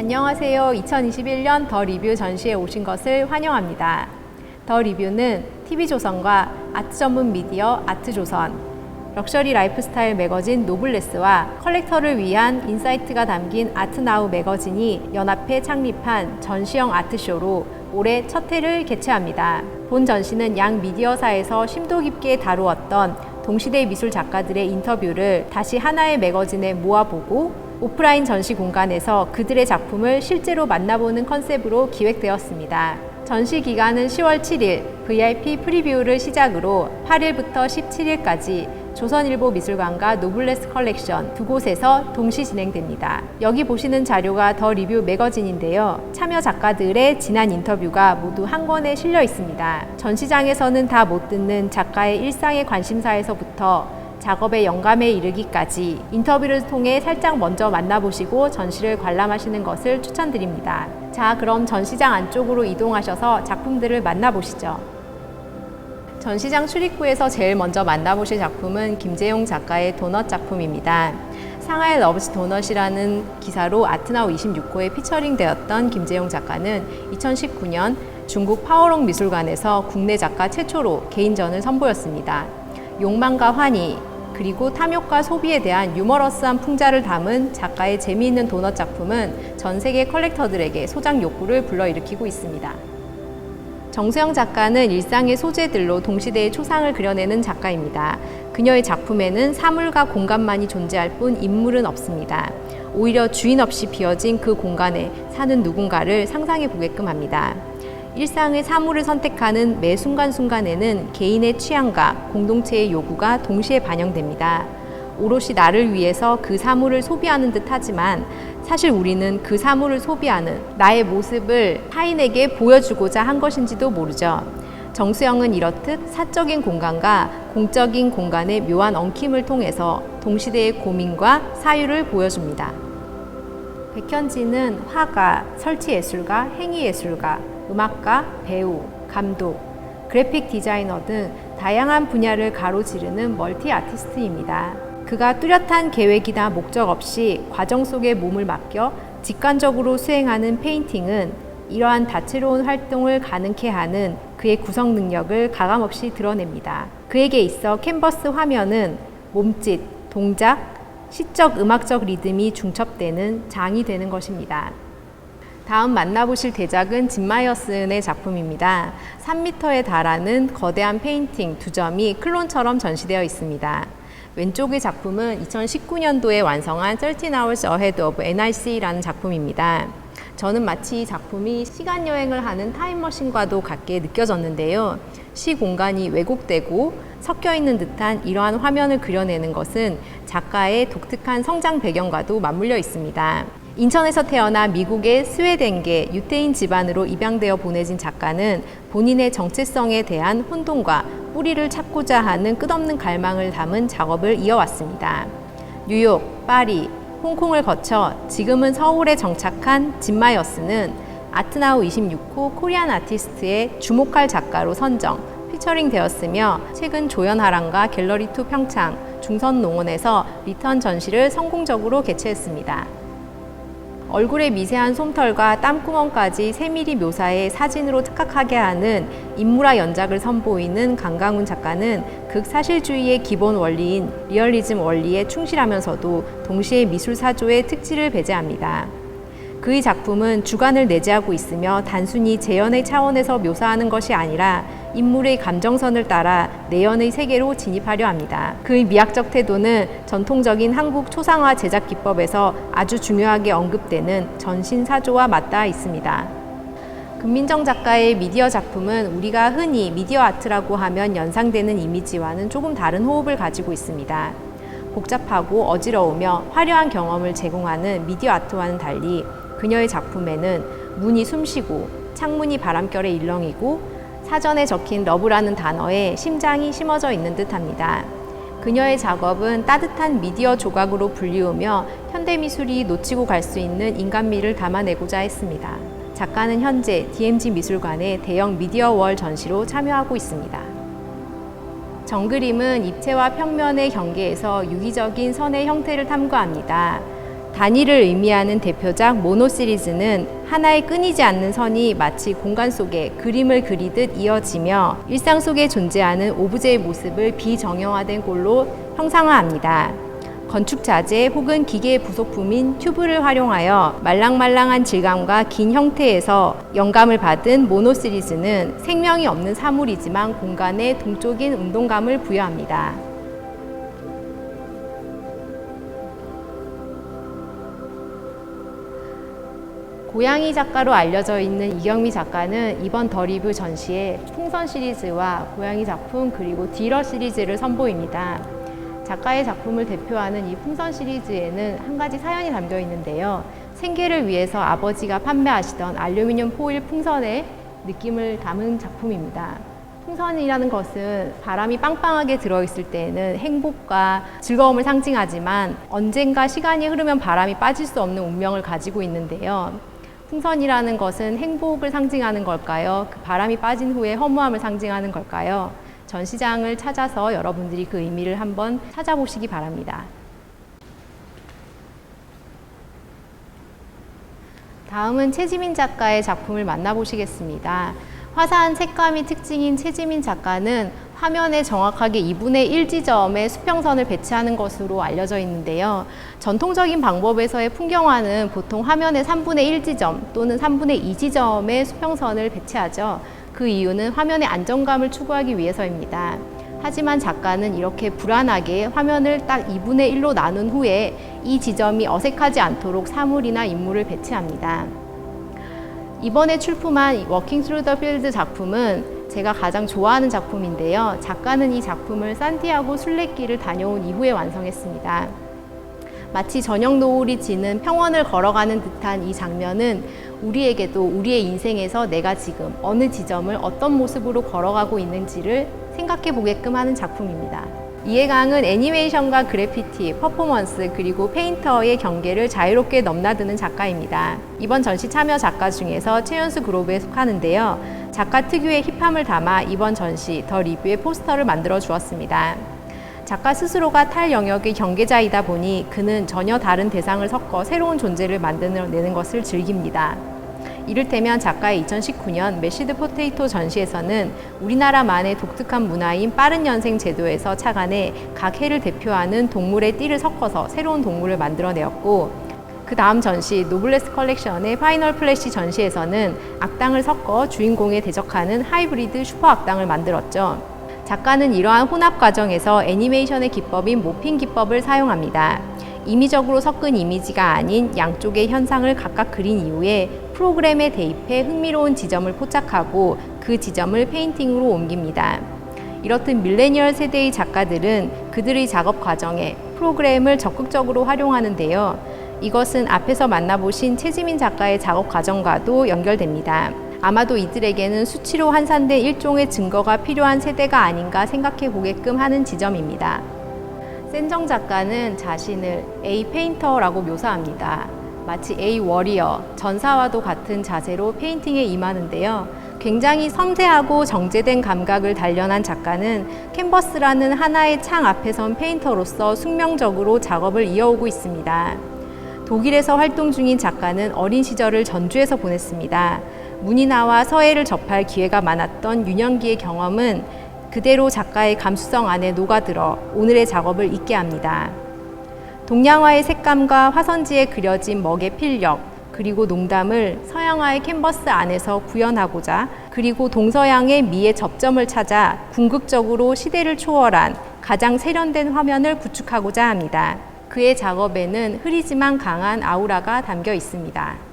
안녕하세요. 2021년 더 리뷰 전시에 오신 것을 환영합니다. 더 리뷰는 TV조선과 아트 전문 미디어 아트조선, 럭셔리 라이프스타일 매거진 노블레스와 컬렉터를 위한 인사이트가 담긴 아트나우 매거진이 연합해 창립한 전시형 아트쇼로 올해 첫 해를 개최합니다. 본 전시는 양 미디어사에서 심도 깊게 다루었던 동시대 미술 작가들의 인터뷰를 다시 하나의 매거진에 모아보고 오프라인 전시 공간에서 그들의 작품을 실제로 만나보는 컨셉으로 기획되었습니다. 전시 기간은 10월 7일 VIP 프리뷰를 시작으로 8일부터 17일까지 조선일보 미술관과 노블레스 컬렉션 두 곳에서 동시 진행됩니다. 여기 보시는 자료가 더 리뷰 매거진인데요. 참여 작가들의 지난 인터뷰가 모두 한 권에 실려 있습니다. 전시장에서는 다 못 듣는 작가의 일상의 관심사에서부터 작업의 영감에 이르기까지 인터뷰를 통해 살짝 먼저 만나보시고 전시를 관람하시는 것을 추천드립니다. 자, 그럼 전시장 안쪽으로 이동하셔서 작품들을 만나보시죠. 전시장 출입구에서 제일 먼저 만나보실 작품은 김재용 작가의 도넛 작품입니다. 상하이 러브스 도넛이라는 기사로 아트나우 26호에 피처링 되었던 김재용 작가는 2019년 중국 파워롱 미술관에서 국내 작가 최초로 개인전을 선보였습니다. 욕망과 환희, 그리고 탐욕과 소비에 대한 유머러스한 풍자를 담은 작가의 재미있는 도넛 작품은 전 세계 컬렉터들에게 소장 욕구를 불러일으키고 있습니다. 정수영 작가는 일상의 소재들로 동시대의 초상을 그려내는 작가입니다. 그녀의 작품에는 사물과 공간만이 존재할 뿐 인물은 없습니다. 오히려 주인 없이 비어진 그 공간에 사는 누군가를 상상해 보게끔 합니다. 일상의 사물을 선택하는 매 순간순간에는 개인의 취향과 공동체의 요구가 동시에 반영됩니다. 오롯이 나를 위해서 그 사물을 소비하는 듯 하지만 사실 우리는 그 사물을 소비하는 나의 모습을 타인에게 보여주고자 한 것인지도 모르죠. 정수영은 이렇듯 사적인 공간과 공적인 공간의 묘한 엉킴을 통해서 동시대의 고민과 사유를 보여줍니다. 백현진은 화가, 설치예술가, 행위예술가, 음악가, 배우, 감독, 그래픽 디자이너 등 다양한 분야를 가로지르는 멀티 아티스트입니다. 그가 뚜렷한 계획이나 목적 없이 과정 속에 몸을 맡겨 직관적으로 수행하는 페인팅은 이러한 다채로운 활동을 가능케 하는 그의 구성 능력을 가감없이 드러냅니다. 그에게 있어 캔버스 화면은 몸짓, 동작, 시적 음악적 리듬이 중첩되는 장이 되는 것입니다. 다음 만나보실 대작은 짐 마이어슨의 작품입니다. 3m에 달하는 거대한 페인팅 두 점이 클론처럼 전시되어 있습니다. 왼쪽의 작품은 2019년도에 완성한 13 Hours Ahead of NRC라는 작품입니다. 저는 마치 이 작품이 시간 여행을 하는 타임머신과도 같게 느껴졌는데요. 시 공간이 왜곡되고 섞여 있는 듯한 이러한 화면을 그려내는 것은 작가의 독특한 성장 배경과도 맞물려 있습니다. 인천에서 태어나 미국의 스웨덴계 유태인 집안으로 입양되어 보내진 작가는 본인의 정체성에 대한 혼돈과 뿌리를 찾고자 하는 끝없는 갈망을 담은 작업을 이어왔습니다. 뉴욕, 파리, 홍콩을 거쳐 지금은 서울에 정착한 진마이어스는 아트나우 26호 코리안 아티스트의 주목할 작가로 선정, 피처링 되었으며 최근 조연하랑과 갤러리2 평창, 중선농원에서 리턴 전시를 성공적으로 개최했습니다. 얼굴의 미세한 솜털과 땀구멍까지 세밀히 묘사해 사진으로 착각하게 하는 인물화 연작을 선보이는 강강훈 작가는 극사실주의의 기본 원리인 리얼리즘 원리에 충실하면서도 동시에 미술 사조의 특질을 배제합니다. 그의 작품은 주관을 내재하고 있으며 단순히 재현의 차원에서 묘사하는 것이 아니라 인물의 감정선을 따라 내연의 세계로 진입하려 합니다. 그의 미학적 태도는 전통적인 한국 초상화 제작 기법에서 아주 중요하게 언급되는 전신사조와 맞닿아 있습니다. 금민정 작가의 미디어 작품은 우리가 흔히 미디어 아트라고 하면 연상되는 이미지와는 조금 다른 호흡을 가지고 있습니다. 복잡하고 어지러우며 화려한 경험을 제공하는 미디어 아트와는 달리 그녀의 작품에는 문이 숨쉬고 창문이 바람결에 일렁이고 사전에 적힌 러브라는 단어에 심장이 심어져 있는 듯합니다. 그녀의 작업은 따뜻한 미디어 조각으로 불리우며 현대미술이 놓치고 갈 수 있는 인간미를 담아내고자 했습니다. 작가는 현재 DMG 미술관의 대형 미디어 월 전시로 참여하고 있습니다. 정그림은 입체와 평면의 경계에서 유기적인 선의 형태를 탐구합니다. 단위를 의미하는 대표작 모노 시리즈는 하나의 끊이지 않는 선이 마치 공간 속에 그림을 그리듯 이어지며 일상 속에 존재하는 오브제의 모습을 비정형화된 꼴로 형상화합니다. 건축 자재 혹은 기계의 부속품인 튜브를 활용하여 말랑말랑한 질감과 긴 형태에서 영감을 받은 모노 시리즈는 생명이 없는 사물이지만 공간에 동적인 운동감을 부여합니다. 고양이 작가로 알려져 있는 이경미 작가는 이번 더 리뷰 전시에 풍선 시리즈와 고양이 작품 그리고 디러 시리즈를 선보입니다. 작가의 작품을 대표하는 이 풍선 시리즈에는 한 가지 사연이 담겨 있는데요. 생계를 위해서 아버지가 판매하시던 알루미늄 포일 풍선의 느낌을 담은 작품입니다. 풍선이라는 것은 바람이 빵빵하게 들어있을 때에는 행복과 즐거움을 상징하지만 언젠가 시간이 흐르면 바람이 빠질 수 없는 운명을 가지고 있는데요. 풍선이라는 것은 행복을 상징하는 걸까요? 그 바람이 빠진 후에 허무함을 상징하는 걸까요? 전시장을 찾아서 여러분들이 그 의미를 한번 찾아보시기 바랍니다. 다음은 최지민 작가의 작품을 만나보시겠습니다. 화사한 색감이 특징인 최지민 작가는 화면에 정확하게 2분의 1 지점에 수평선을 배치하는 것으로 알려져 있는데요. 전통적인 방법에서의 풍경화는 보통 화면의 3분의 1 지점 또는 3분의 2 지점에 수평선을 배치하죠. 그 이유는 화면의 안정감을 추구하기 위해서입니다. 하지만 작가는 이렇게 불안하게 화면을 딱 2분의 1로 나눈 후에 이 지점이 어색하지 않도록 사물이나 인물을 배치합니다. 이번에 출품한 워킹 스루 더 필드 작품은 제가 가장 좋아하는 작품인데요. 작가는 이 작품을 산티아고 순례길을 다녀온 이후에 완성했습니다. 마치 저녁 노을이 지는 평원을 걸어가는 듯한 이 장면은 우리에게도 우리의 인생에서 내가 지금 어느 지점을 어떤 모습으로 걸어가고 있는지를 생각해 보게끔 하는 작품입니다. 이해 강은 애니메이션과 그래피티, 퍼포먼스, 그리고 페인터의 경계를 자유롭게 넘나드는 작가입니다. 이번 전시 참여 작가 중에서 최연수 그룹에 속하는데요. 작가 특유의 힙함을 담아 이번 전시 더 리뷰의 포스터를 만들어 주었습니다. 작가 스스로가 탈 영역의 경계자이다 보니 그는 전혀 다른 대상을 섞어 새로운 존재를 만들어내는 것을 즐깁니다. 이를테면 작가의 2019년 메시드 포테이토 전시에서는 우리나라만의 독특한 문화인 빠른 연생 제도에서 착안해 각 해를 대표하는 동물의 띠를 섞어서 새로운 동물을 만들어내었고 그 다음 전시 노블레스 컬렉션의 파이널 플래시 전시에서는 악당을 섞어 주인공에 대적하는 하이브리드 슈퍼 악당을 만들었죠. 작가는 이러한 혼합 과정에서 애니메이션의 기법인 모핑 기법을 사용합니다. 임의적으로 섞은 이미지가 아닌 양쪽의 현상을 각각 그린 이후에 프로그램에 대입해 흥미로운 지점을 포착하고 그 지점을 페인팅으로 옮깁니다. 이렇듯 밀레니얼 세대의 작가들은 그들의 작업 과정에 프로그램을 적극적으로 활용하는데요. 이것은 앞에서 만나보신 최지민 작가의 작업 과정과도 연결됩니다. 아마도 이들에게는 수치로 환산된 일종의 증거가 필요한 세대가 아닌가 생각해 보게끔 하는 지점입니다. 센정 작가는 자신을 A 페인터라고 묘사합니다. 마치 A 워리어, 전사와도 같은 자세로 페인팅에 임하는데요. 굉장히 섬세하고 정제된 감각을 단련한 작가는 캔버스라는 하나의 창 앞에 선 페인터로서 숙명적으로 작업을 이어오고 있습니다. 독일에서 활동 중인 작가는 어린 시절을 전주에서 보냈습니다. 문이나와 서예를 접할 기회가 많았던 유년기의 경험은 그대로 작가의 감수성 안에 녹아들어 오늘의 작업을 잊게 합니다. 동양화의 색감과 화선지에 그려진 먹의 필력, 그리고 농담을 서양화의 캔버스 안에서 구현하고자 그리고 동서양의 미의 접점을 찾아 궁극적으로 시대를 초월한 가장 세련된 화면을 구축하고자 합니다. 그의 작업에는 흐리지만 강한 아우라가 담겨 있습니다.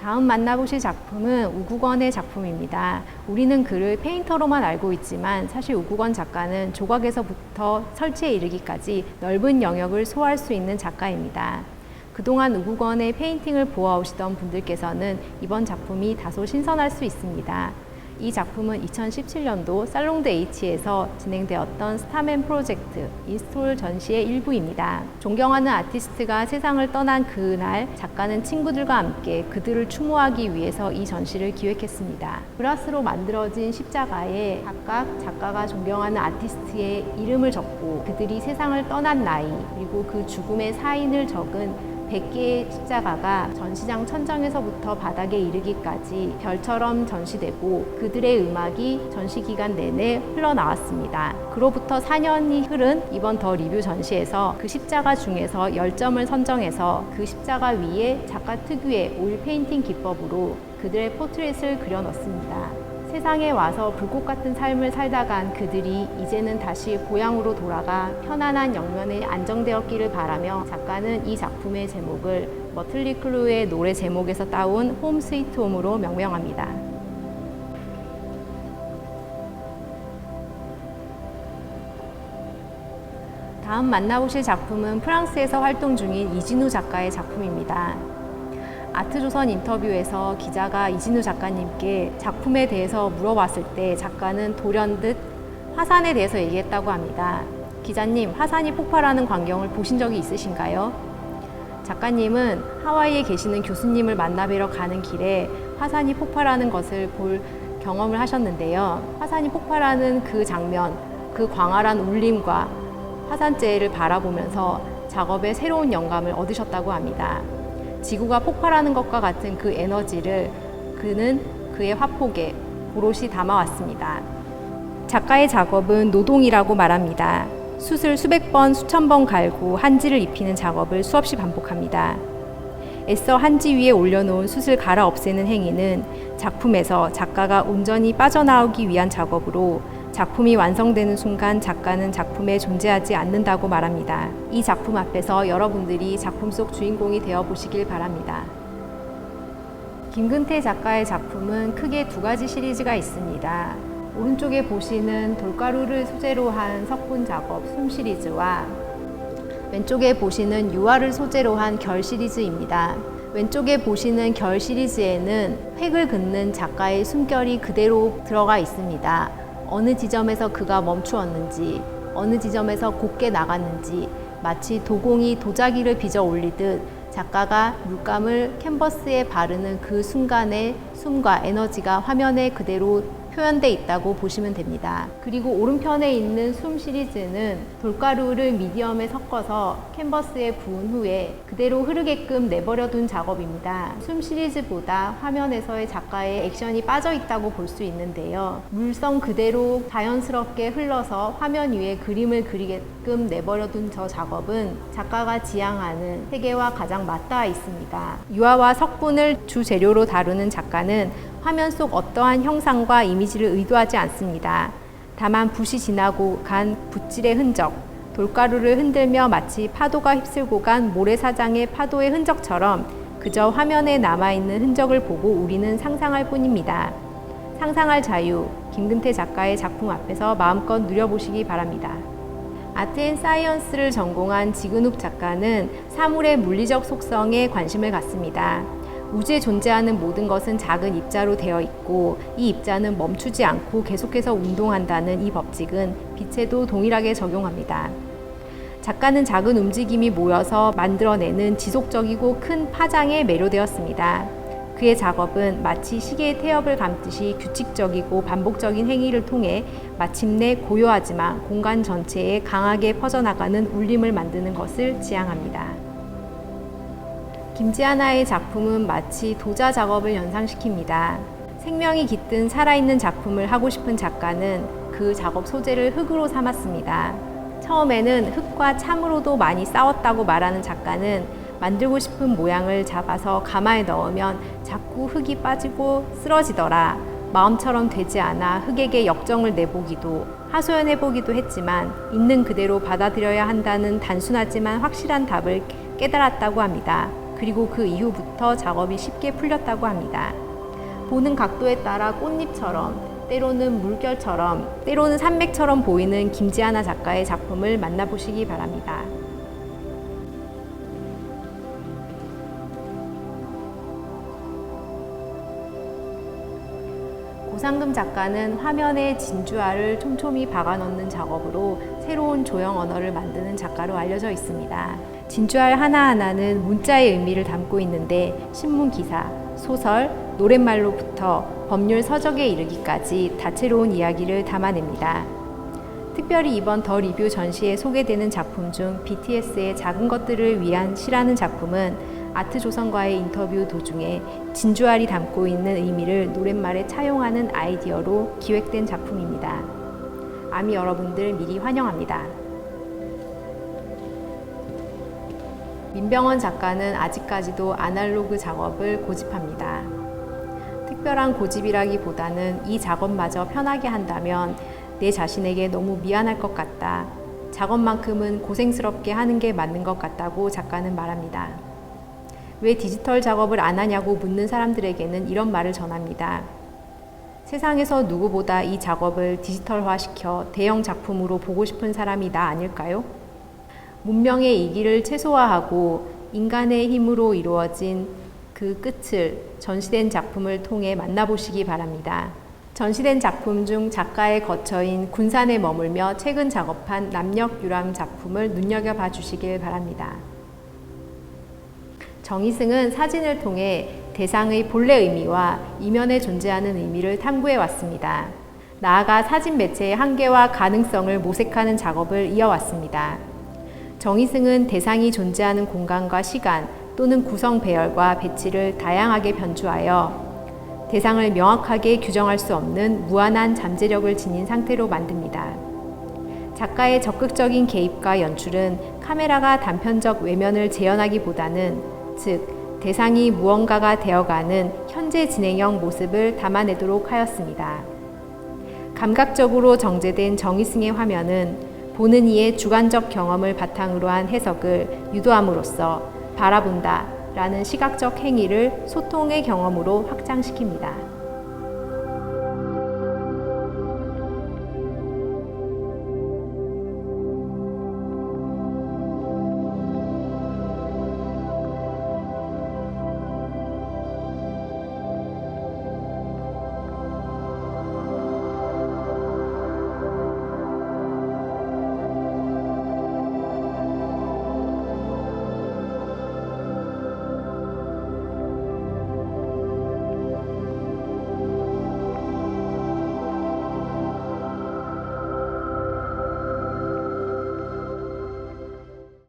다음 만나보실 작품은 우국원의 작품입니다. 우리는 그를 페인터로만 알고 있지만 사실 우국원 작가는 조각에서부터 설치에 이르기까지 넓은 영역을 소화할 수 있는 작가입니다. 그동안 우국원의 페인팅을 보아오시던 분들께서는 이번 작품이 다소 신선할 수 있습니다. 이 작품은 2017년도 살롱드 H에서 진행되었던 스타맨 프로젝트 인스톨 전시의 일부입니다. 존경하는 아티스트가 세상을 떠난 그날 작가는 친구들과 함께 그들을 추모하기 위해서 이 전시를 기획했습니다. 브라스로 만들어진 십자가에 각각 작가가 존경하는 아티스트의 이름을 적고 그들이 세상을 떠난 나이 그리고 그 죽음의 사인을 적은 100개의 십자가가 전시장 천장에서부터 바닥에 이르기까지 별처럼 전시되고 그들의 음악이 전시 기간 내내 흘러나왔습니다. 그로부터 4년이 흐른 이번 더 리뷰 전시에서 그 십자가 중에서 10점을 선정해서 그 십자가 위에 작가 특유의 오일 페인팅 기법으로 그들의 포트렛을 그려 넣습니다. 세상에 와서 불꽃 같은 삶을 살다간 그들이 이제는 다시 고향으로 돌아가 편안한 영면에 안정되었기를 바라며 작가는 이 작품의 제목을 머틀리 클루의 노래 제목에서 따온 홈 스위트 홈으로 명명합니다. 다음 만나보실 작품은 프랑스에서 활동 중인 이진우 작가의 작품입니다. 아트조선 인터뷰에서 기자가 이진우 작가님께 작품에 대해서 물어봤을 때 작가는 돌연 듯 화산에 대해서 얘기했다고 합니다. 기자님, 화산이 폭발하는 광경을 보신 적이 있으신가요? 작가님은 하와이에 계시는 교수님을 만나뵈러 가는 길에 화산이 폭발하는 것을 볼 경험을 하셨는데요. 화산이 폭발하는 그 장면, 그 광활한 울림과 화산재를 바라보면서 작업에 새로운 영감을 얻으셨다고 합니다. 지구가 폭발하는 것과 같은 그 에너지를 그는 그의 화폭에 오롯이 담아왔습니다. 작가의 작업은 노동이라고 말합니다. 숯을 수백 번, 수천 번 갈고 한지를 입히는 작업을 수없이 반복합니다. 애써 한지 위에 올려놓은 숯을 갈아 없애는 행위는 작품에서 작가가 온전히 빠져나오기 위한 작업으로 작품이 완성되는 순간 작가는 작품에 존재하지 않는다고 말합니다. 이 작품 앞에서 여러분들이 작품 속 주인공이 되어 보시길 바랍니다. 김근태 작가의 작품은 크게 두 가지 시리즈가 있습니다. 오른쪽에 보시는 돌가루를 소재로 한 석분 작업 숨 시리즈와 왼쪽에 보시는 유화를 소재로 한 결 시리즈입니다. 왼쪽에 보시는 결 시리즈에는 획을 긋는 작가의 숨결이 그대로 들어가 있습니다. 어느 지점에서 그가 멈추었는지, 어느 지점에서 곱게 나갔는지, 마치 도공이 도자기를 빚어 올리듯 작가가 물감을 캔버스에 바르는 그 순간의 숨과 에너지가 화면에 그대로 표현돼 있다고 보시면 됩니다. 그리고 오른편에 있는 숨 시리즈는 돌가루를 미디엄에 섞어서 캔버스에 부은 후에 그대로 흐르게끔 내버려 둔 작업입니다. 숨 시리즈보다 화면에서의 작가의 액션이 빠져 있다고 볼 수 있는데요. 물성 그대로 자연스럽게 흘러서 화면 위에 그림을 그리게끔 내버려 둔 저 작업은 작가가 지향하는 세계와 가장 맞닿아 있습니다. 유화와 석분을 주 재료로 다루는 작가는 화면 속 어떠한 형상과 이미지를 의도하지 않습니다. 다만 붓이 지나고 간 붓질의 흔적, 돌가루를 흔들며 마치 파도가 휩쓸고 간 모래사장의 파도의 흔적처럼 그저 화면에 남아있는 흔적을 보고 우리는 상상할 뿐입니다. 상상할 자유, 김근태 작가의 작품 앞에서 마음껏 누려보시기 바랍니다. 아트 앤 사이언스를 전공한 지근욱 작가는 사물의 물리적 속성에 관심을 갖습니다. 우주에 존재하는 모든 것은 작은 입자로 되어 있고 이 입자는 멈추지 않고 계속해서 운동한다는 이 법칙은 빛에도 동일하게 적용합니다. 작가는 작은 움직임이 모여서 만들어내는 지속적이고 큰 파장에 매료되었습니다. 그의 작업은 마치 시계의 태엽을 감듯이 규칙적이고 반복적인 행위를 통해 마침내 고요하지만 공간 전체에 강하게 퍼져나가는 울림을 만드는 것을 지향합니다. 김지하나의 작품은 마치 도자 작업을 연상시킵니다. 생명이 깃든 살아있는 작품을 하고 싶은 작가는 그 작업 소재를 흙으로 삼았습니다. 처음에는 흙과 참으로도 많이 싸웠다고 말하는 작가는 만들고 싶은 모양을 잡아서 가마에 넣으면 자꾸 흙이 빠지고 쓰러지더라. 마음처럼 되지 않아 흙에게 역정을 내보기도 하소연해보기도 했지만 있는 그대로 받아들여야 한다는 단순하지만 확실한 답을 깨달았다고 합니다. 그리고 그 이후부터 작업이 쉽게 풀렸다고 합니다. 보는 각도에 따라 꽃잎처럼 때로는 물결처럼 때로는 산맥처럼 보이는 김지하나 작가의 작품을 만나보시기 바랍니다. 오상금 작가는 화면에 진주알을 촘촘히 박아 넣는 작업으로 새로운 조형 언어를 만드는 작가로 알려져 있습니다. 진주알 하나하나는 문자의 의미를 담고 있는데 신문 기사, 소설, 노랫말로부터 법률 서적에 이르기까지 다채로운 이야기를 담아냅니다. 특별히 이번 더 리뷰 전시에 소개되는 작품 중 BTS의 작은 것들을 위한 시라는 작품은 아트조선과의 인터뷰 도중에 진주알이 담고 있는 의미를 노랫말에 차용하는 아이디어로 기획된 작품입니다. 아미 여러분들 미리 환영합니다. 민병헌 작가는 아직까지도 아날로그 작업을 고집합니다. 특별한 고집이라기보다는 이 작업마저 편하게 한다면 내 자신에게 너무 미안할 것 같다. 작업만큼은 고생스럽게 하는 게 맞는 것 같다고 작가는 말합니다. 왜 디지털 작업을 안 하냐고 묻는 사람들에게는 이런 말을 전합니다. 세상에서 누구보다 이 작업을 디지털화 시켜 대형 작품으로 보고 싶은 사람이 나 아닐까요? 문명의 이기를 최소화하고 인간의 힘으로 이루어진 그 끝을 전시된 작품을 통해 만나보시기 바랍니다. 전시된 작품 중 작가의 거처인 군산에 머물며 최근 작업한 남녘 유람 작품을 눈여겨봐 주시길 바랍니다. 정희승은 사진을 통해 대상의 본래 의미와 이면에 존재하는 의미를 탐구해 왔습니다. 나아가 사진 매체의 한계와 가능성을 모색하는 작업을 이어왔습니다. 정희승은 대상이 존재하는 공간과 시간 또는 구성 배열과 배치를 다양하게 변주하여 대상을 명확하게 규정할 수 없는 무한한 잠재력을 지닌 상태로 만듭니다. 작가의 적극적인 개입과 연출은 카메라가 단편적 외면을 재현하기보다는 즉 대상이 무언가가 되어가는 현재 진행형 모습을 담아내도록 하였습니다. 감각적으로 정제된 정의승의 화면은 보는 이의 주관적 경험을 바탕으로 한 해석을 유도함으로써 바라본다 라는 시각적 행위를 소통의 경험으로 확장시킵니다.